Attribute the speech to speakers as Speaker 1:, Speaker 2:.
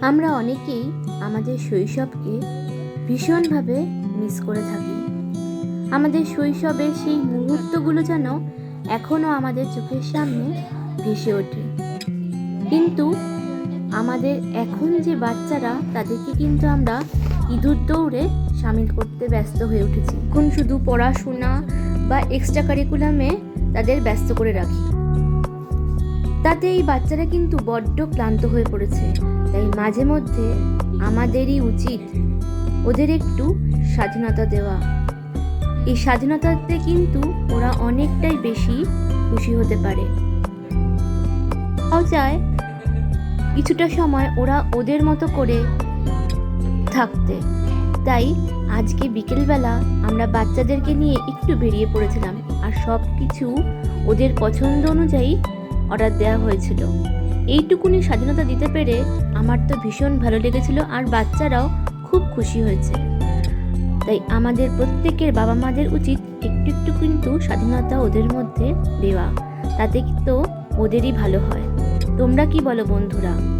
Speaker 1: আমরা অনেকেই আমাদের শৈশবকে ভীষণভাবে মিস করে থাকি। আমাদের শৈশবের সেই মুহূর্তগুলো যেন এখনও আমাদের চোখের সামনে ভেসে ওঠে। কিন্তু আমাদের এখন যে বাচ্চারা, তাদেরকে কিন্তু আমরা ইঁদুর দৌড়ে সামিল করতে ব্যস্ত হয়ে উঠেছি। এখন শুধু পড়াশোনা বা এক্সট্রা কারিকুলামে তাদের ব্যস্ত করে রাখি। তাতে এই বাচ্চারা কিন্তু বড্ড ক্লান্ত হয়ে পড়েছে। তাই মাঝে মধ্যে আমাদেরই উচিত ওদের একটু স্বাধীনতা দেওয়া। এই স্বাধীনতাতে কিন্তু ওরা অনেকটাই বেশি খুশি হতে পারে। চায় কিছুটা সময় ওরা ওদের মতো করে থাকতে। তাই আজকে বিকেলবেলা আমরা বাচ্চাদেরকে নিয়ে একটু বেরিয়ে পড়েছিলাম আর সব কিছু ওদের পছন্দ অনুযায়ী অর্ডার দেওয়া হয়েছিল। এইটুকুনি স্বাধীনতা দিতে পেরে আমার তো ভীষণ ভালো লেগেছিল আর বাচ্চারাও খুব খুশি হয়েছে। তাই আমাদের প্রত্যেকের বাবা মাদের উচিত একটু একটু কিন্তু স্বাধীনতা ওদের মধ্যে দেওয়া। তাতে তো ওদেরই ভালো হয়। তোমরা কি বলো বন্ধুরা?